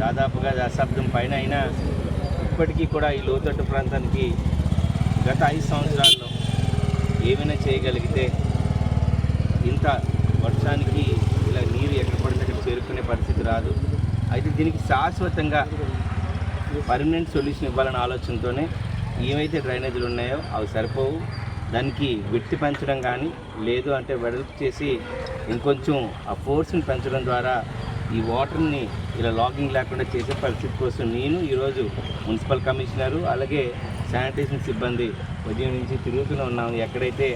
దాదాపుగా దశాబ్దం పైన అయినా ఇప్పటికీ కూడా ఈ లోతట్టు ప్రాంతానికి గత ఐదు సంవత్సరాల్లో ఏమైనా చేయగలిగితే ఇంత వర్షానికి ఇలా నీరు ఎక్కడ పడితే అక్కడ చేరుకునే పరిస్థితి రాదు. అయితే దీనికి శాశ్వతంగా పర్మనెంట్ సొల్యూషన్ ఇవ్వాలనే ఆలోచనతోనే ఏవైతే డ్రైనేజీలు ఉన్నాయో అవి సరిపోవు. దానికి విట్టి పెంచడం కానీ లేదు అంటే వెడల్పు చేసి ఇంకొంచెం ఆ ఫోర్స్ని పెంచడం ద్వారా ఈ వాటర్ని ఇలా లాగింగ్ లేకుండా చేసే పరిస్థితి కోసం నేను ఈరోజు మున్సిపల్ కమిషనరు అలాగే శానిటేషన్ సిబ్బంది ఉదయం నుంచి తిరుగుతూనే ఉన్నాము ఎక్కడైతే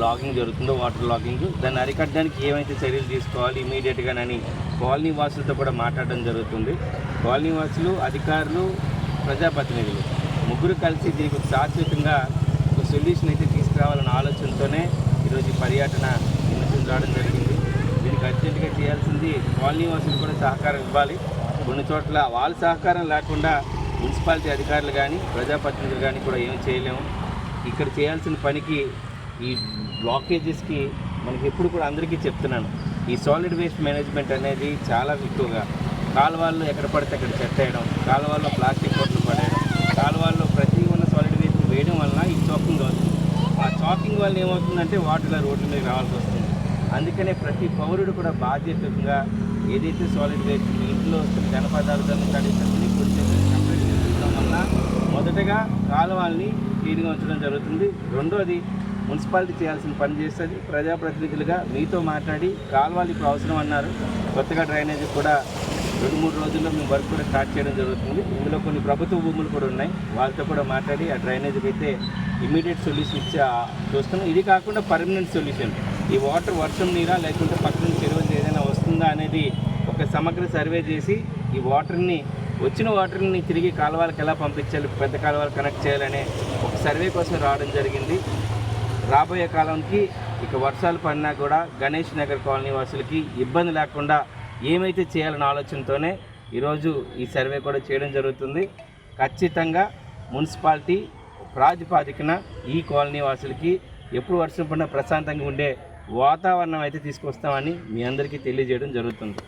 లాగింగ్ జరుగుతుందో వాటర్ లాగింగ్ దాన్ని అరికట్టడానికి ఏమైతే చర్యలు తీసుకోవాలి ఇమీడియట్గానని కాలనీ వాసులతో కూడా మాట్లాడడం జరుగుతుంది. కాలనీ వాసులు అధికారులు ప్రజాప్రతినిధులు ముగ్గురు కలిసి దీనికి శాశ్వతంగా ఒక సొల్యూషన్ అయితే తీసుకురావాలన్న ఆలోచనతోనే ఈరోజు పర్యటన రావడం జరిగింది చేయాల్సింది కాలనీ వాసులు కూడా సహకారం ఇవ్వాలి. కొన్ని చోట్ల వాళ్ళ సహకారం లేకుండా మున్సిపాలిటీ అధికారులు కానీ ప్రజాప్రతినిధులు కానీ కూడా ఏం చేయలేము. ఇక్కడ చేయాల్సిన పనికి ఈ బ్లాకేజెస్కి మనకి ఎప్పుడు కూడా అందరికీ చెప్తున్నాను. ఈ సాలిడ్ వేస్ట్ మేనేజ్మెంట్ అనేది చాలా ఎక్కువగా. కాలువల్లో ఎక్కడ పడితే అక్కడ చెత్త వేయడం కాలువల్లో ప్లాస్టిక్ పొట్లు పడేయడం కాలువల్లో ప్రతి ఉన్న సాలిడ్ వేస్ట్ వేయడం వలన ఈ చాకింగ్ అవుతుంది ఆ చాకింగ్ వల్ల ఏమవుతుందంటే వాటర్ రోడ్ల మీద రావాల్సి వస్తుంది. అందుకనే ప్రతి పౌరుడు కూడా బాధ్యతగా ఏదైతే సాలిడ్ వేస్ట్ మీ ఇంట్లో వస్తున్న ఘన పదార్థాలను కడిగి సపరేట్ చేసుకోవడం వల్ల మొదటగా కాలువల్ని క్లీన్గా ఉంచడం జరుగుతుంది. రెండోది మున్సిపాలిటీ చేయాల్సిన పని చేస్తుంది. ప్రజాప్రతినిధులుగా మీతో మాట్లాడి కాలువలు ఇప్పుడు అవసరం అన్నారు. కొత్తగా డ్రైనేజ్ కూడా రెండు మూడు రోజుల్లో మేము వర్క్ కూడా స్టార్ట్ చేయడం జరుగుతుంది. ఇందులో కొన్ని ప్రభుత్వ భూములు కూడా ఉన్నాయి. వాళ్ళతో కూడా మాట్లాడి ఆ డ్రైనేజ్కి అయితే ఇమీడియట్ సొల్యూషన్ ఇచ్చే చూస్తున్నాం. ఇది కాకుండా పర్మనెంట్ సొల్యూషన్ ఈ వాటర్ వర్షం నీరా లేకుంటే పక్కన చెరువు ఏదైనా వస్తుందా అనేది ఒక సమగ్ర సర్వే చేసి ఈ వాటర్ని వచ్చిన వాటర్ని తిరిగి కాలువలకు ఎలా పంపించాలి పెద్ద కాలువలు కనెక్ట్ చేయాలనే ఒక సర్వే కోసం రావడం జరిగింది. రాబోయే కాలంకి ఇక వర్షాలు పడినా కూడా గణేష్ నగర్ కాలనీ వాసులకి ఇబ్బంది లేకుండా ఏమైతే చేయాలన్న ఆలోచనతోనే ఈరోజు ఈ సర్వే కూడా చేయడం జరుగుతుంది. ఖచ్చితంగా మున్సిపాలిటీ ప్రాతిపాదికన ఈ కాలనీ వాసులకి ఎప్పుడు వర్షం పడినా ప్రశాంతంగా ఉండే వాతావరణం అయితే తీసుకొస్తామని మీ అందరికీ తెలియజేయడం జరుగుతుంది.